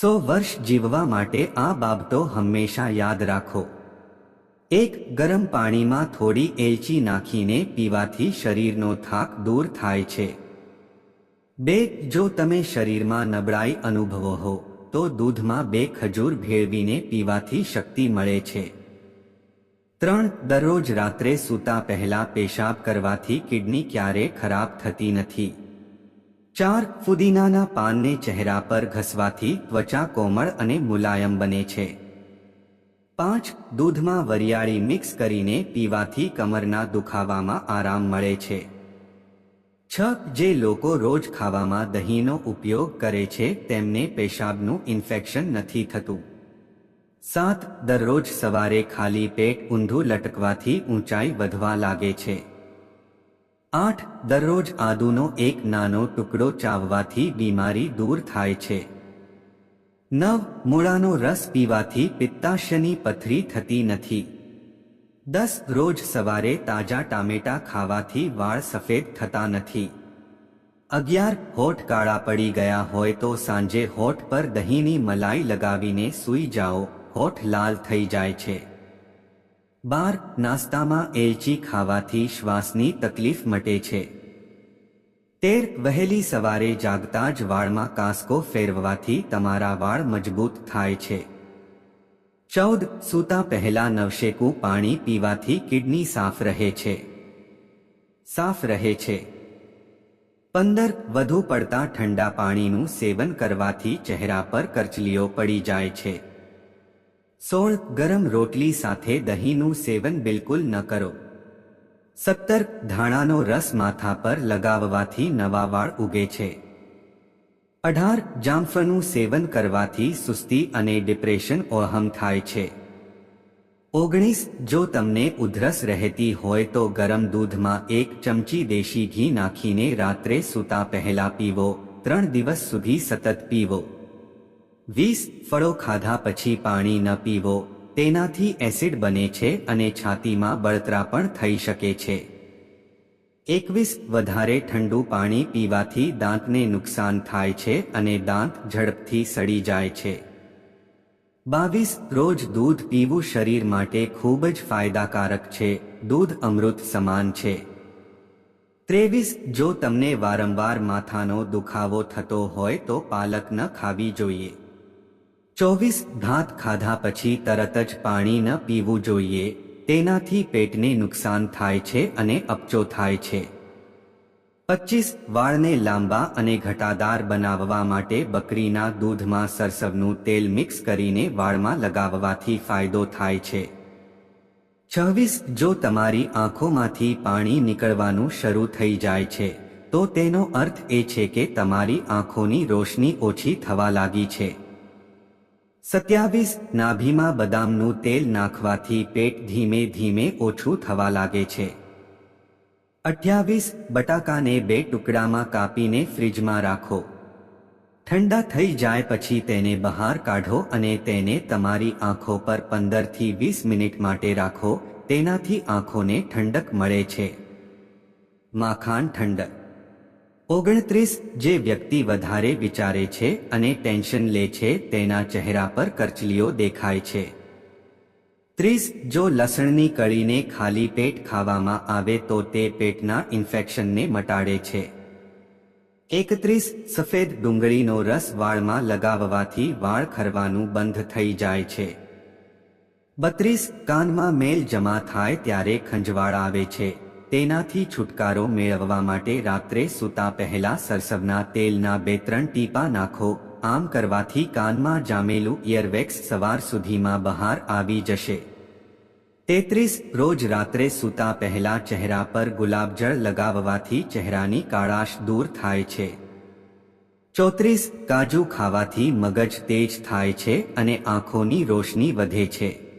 સો વર્ષ જીવવા માટે આ બાબતો હંમેશા યાદ રાખો. એક ગરમ પાણીમાં થોડી એલચી નાખીને પીવાથી શરીરનો થાક દૂર થાય છે. બે, જો તમે શરીરમાં નબળાઈ અનુભવો હો, તો દૂધમાં બે ખજૂર ભેળવીને પીવાથી શક્તિ મળે છે. ત્રણ, દરરોજ રાત્રે સૂતા પહેલા પેશાબ કરવાથી કિડની ક્યારે ખરાબ થતી નથી. ચાર ફુદીનાના પાનને ચહેરા પર ઘસવાથી ત્વચા કોમળ અને મુલાયમ બને છે. પાંચ દૂધમાં વરિયાળી મિક્સ કરીને પીવાથી કમરના દુખાવામાં આરામ મળે છે. છ જે લોકો રોજ ખાવામાં દહીંનો ઉપયોગ કરે છે તેમને પેશાબનું ઇન્ફેક્શન નથી થતું. સાત દરરોજ સવારે ખાલી પેટ ઊંધું લટકવાથી ઊંચાઈ વધવા લાગે છે. આઠ દરરોજ આદુનો એક નાનો ટુકડો ચાવવાથી બીમારી દૂર થાય છે. નવ, મૂળાનો રસ પીવાથી પિત્તાશયની પથરી થતી નથી. દસ, રોજ સવારે તાજા ટામેટા ખાવાથી વાળ સફેદ થતા નથી. અગિયાર, હોઠ કાળા પડી ગયા હોય તો સાંજે હોઠ પર દહીંની મલાઈ લગાવીને સૂઈ જાઓ, હોઠ લાલ થઈ જાય છે. બાર નાસ્તામાં એલચી ખાવાથી શ્વાસની તકલીફ મટે છે. તેર વહેલી સવારે જાગતા જ વાળમાં કાંસકો ફેરવવાથી તમારા વાળ મજબૂત થાય છે. ચૌદ સૂતા પહેલા નવશેકું પાણી પીવાથી કિડની સાફ રહે છે. સાફ રહે છે. પંદર વધુ પડતા ઠંડા પાણીનું સેવન કરવાથી ચહેરા પર કરચલીઓ પડી જાય છે. સોળ ગરમ રોટલી સાથે દહીંનું સેવન બિલકુલ ન કરો. સત્તર ધાણાનો રસ માથા પર લગાવવાથી નવા વાળ ઉગે છે. અઢાર જામફળનું સેવન કરવાથી સુસ્તી અને ડિપ્રેશન ઓહમ થાય છે. ઓગણીસ જો તમને ઉધરસ રહેતી હોય તો ગરમ દૂધમાં એક ચમચી દેશી ઘી નાખીને રાત્રે સૂતા પહેલા પીવો, ત્રણ દિવસ સુધી સતત પીવો. વીસ ફળો ખાધા પછી પાણી ન પીવો, તેનાથી એસિડ બને છે અને છાતીમાં બળતરા પણ થઈ શકે છે. એકવીસ વધારે ઠંડુ પાણી પીવાથી દાંતને નુકસાન થાય છે અને દાંત ઝડપથી સડી જાય છે. બાવીસ રોજ દૂધ પીવું શરીર માટે ખૂબ જ ફાયદાકારક છે, દૂધ અમૃત સમાન છે. ત્રેવીસ જો તમને વારંવાર માથાનો દુખાવો થતો હોય તો પાલક ન ખાવી જોઈએ. ચોવીસ ભાત ખાધા પછી તરત જ પાણી ન પીવું જોઈએ, તેનાથી પેટને નુકસાન થાય છે અને અપચો થાય છે. પચીસ વાળને લાંબા અને ઘટાદાર બનાવવા માટે બકરીના દૂધમાં સરસવનું તેલ મિક્સ કરીને વાળમાં લગાવવાથી ફાયદો થાય છે. છવ્વીસ જો તમારી આંખોમાંથી પાણી નીકળવાનું શરૂ થઈ જાય છે, તો તેનો અર્થ એ છે કે તમારી આંખોની રોશની ઓછી થવા લાગી છે. સત્યાવીસ, નાભીમાં બદામનું તેલ નાખવાથી પેટ ધીમે ધીમે ઓછું થવા લાગે છે. અઠ્યાવીસ, બટાકાને બે ટુકડામાં કાપીને ફ્રીજમાં રાખો. ઠંડા થઈ જાય પછી તેને બહાર કાઢો અને તેને તમારી આંખો પર પંદરથી વીસ મિનિટ માટે રાખો, તેનાથી આંખોને ઠંડક મળે છે. માખાણ ઠંડક ઓગણત્રીસ જે વ્યક્તિ વધારે વિચારે છે અને ટેન્શન લે છે તેના ચહેરા પર કરચલીઓ દેખાય છે. ત્રીસ જો લસણની કળીને ખાલી પેટ ખાવામાં આવે તો તે પેટના ઇન્ફેક્શનને મટાડે છે. એકત્રીસ સફેદ ડુંગળીનો રસ વાળમાં લગાવવાથી વાળ ખરવાનું બંધ થઈ જાય છે. બત્રીસ કાનમાં મેલ જમા થાય ત્યારે ખંજવાળ આવે છે. તેનાથી છુટકારો મેળવવા માટે રાત્રે સૂતા પહેલા સરસવના તેલના બે ત્રણ ટીપા નાખો. આમ કરવાથી કાનમાં જામેલું ઇયરવેક્સ સવાર સુધીમાં બહાર આવી જશે. તેત્રીસ, રોજ રાત્રે સૂતા પહેલા ચહેરા પર ગુલાબજળ લગાવવાથી ચહેરાની કાળાશ દૂર થાય છે. ચોત્રીસ, કાજુ ખાવાથી મગજ તેજ થાય છે અને આંખોની રોશની વધે છે.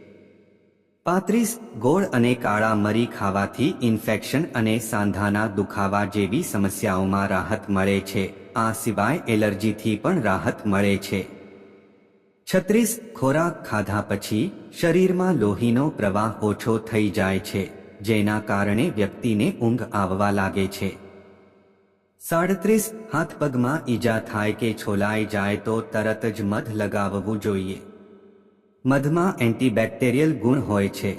પાંત્રીસ ગોળ અને કાળા મરી ખાવાથી ઇન્ફેક્શન અને સાંધાના દુખાવા જેવી સમસ્યાઓમાં રાહત મળે છે. આ સિવાય એલર્જીથી પણ રાહત મળે છે. છત્રીસ ખોરાક ખાધા પછી શરીરમાં લોહીનો પ્રવાહ ઓછો થઈ જાય છે, જેના કારણે વ્યક્તિને ઊંઘ આવવા લાગે છે. સાડત્રીસ હાથ પગમાં ઈજા થાય કે છોલાઈ જાય તો તરત જ મધ લગાવવું જોઈએ. મધમાં એન્ટીબેક્ટેરિયલ ગુણ હોય છે,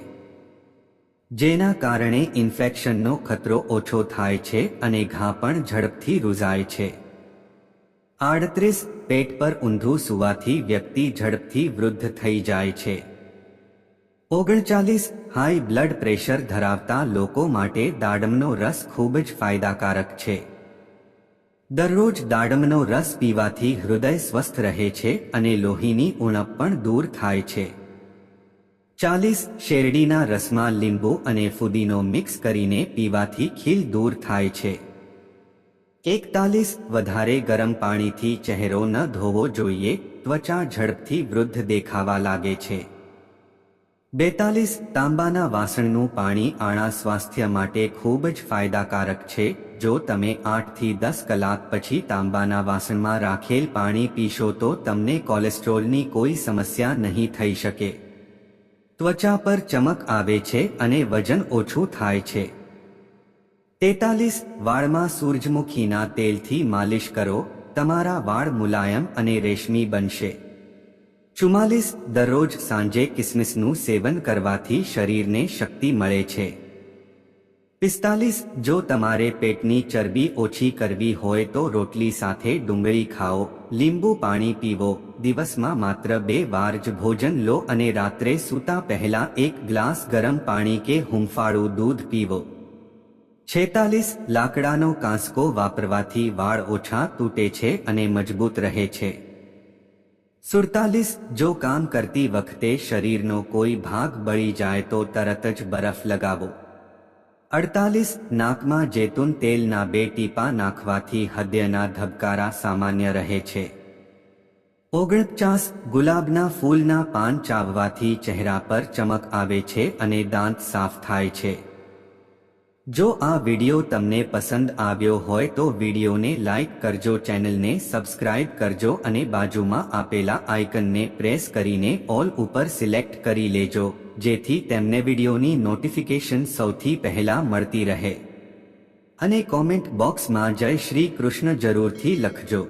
જેના કારણે ઇન્ફેક્શનનો ખતરો ઓછો થાય છે અને ઘા પણ ઝડપથી રૂઝાય છે. આડત્રીસ, પેટ પર ઊંધું સુવાથી વ્યક્તિ ઝડપથી વૃદ્ધ થઈ જાય છે. ઓગણચાલીસ, હાઈ બ્લડ પ્રેશર ધરાવતા લોકો માટે દાડમનો રસ ખૂબ જ ફાયદાકારક છે. દરરોજ દાડમનો રસ પીવાથી હૃદય સ્વસ્થ રહે છે અને લોહીની ઉણપ પણ દૂર થાય છે. ચાલીસ શેરડીના રસમાં લીંબુ અને ફુદીનો મિક્સ કરીને પીવાથી ખીલ દૂર થાય છે. એકતાલીસ વધારે ગરમ પાણીથી ચહેરો ન ધોવો જોઈએ, ત્વચા ઝડપથી વૃદ્ધ દેખાવા લાગે છે. બેતાલીસ તાંબાના વાસણનું પાણી આણા સ્વાસ્થ્ય માટે ખૂબ જ ફાયદાકારક છે જો તમે આઠથી દસ કલાક પછી તાંબાના વાસણમાં રાખેલ પાણી પીશો તો તમને કોલેસ્ટ્રોલની કોઈ સમસ્યા નહીં થઈ શકે. ત્વચા પર ચમક આવે છે અને વજન ઓછું થાય છે. તેતાલીસ, વાળમાં સૂરજમુખીના તેલથી માલિશ કરો, તમારા વાળ મુલાયમ અને રેશમી બનશે. ચુમ્માલીસ, દરરોજ સાંજે કિસમિસનું સેવન કરવાથી શરીરને શક્તિ મળે છે. પિસ્તાલીસ, જો તમારે પેટની ચરબી ઓછી કરવી હોય તો રોટલી સાથે ડુંગળી ખાઓ, લીંબુ પાણી પીવો, દિવસમાં માત્ર બે વાર જ ભોજન લો અને રાત્રે સૂતા પહેલા એક ગ્લાસ ગરમ પાણી કે હુંફાળું દૂધ પીવો. છેતાલીસ, લાકડાનો કાંસકો વાપરવાથી વાળ ઓછા તૂટે છે અને મજબૂત રહે છે. સુડતાલીસ, જો કામ કરતી વખતે શરીરનો કોઈ ભાગ બળી જાય તો તરત જ બરફ લગાવો. અડતાલીસ નાકમાં જૈતુન તેલના બે ટીપા નાખવાથી હૃદયના ધબકારા સામાન્ય રહે છે. ઓગણપચાસ ગુલાબના ફૂલના પાન ચાવવાથી ચહેરા પર ચમક આવે છે અને દાંત સાફ થાય છે. જો આ વિડિયો તમને પસંદ આવ્યો હોય તો વિડિયોને લાઇક કરજો, ચેનલને સબસ્ક્રાઇબ કરજો અને બાજુમાં આપેલા આઇકનને પ્રેસ કરીને ઓલ ઉપર સિલેક્ટ કરી લેજો. જેથી તેમને વિડિયોની નોટિફિકેશન સૌથી પહેલા મળતી રહે. અને કોમેન્ટ બોક્સમાં જય શ્રી કૃષ્ણ જરૂરથી લખજો.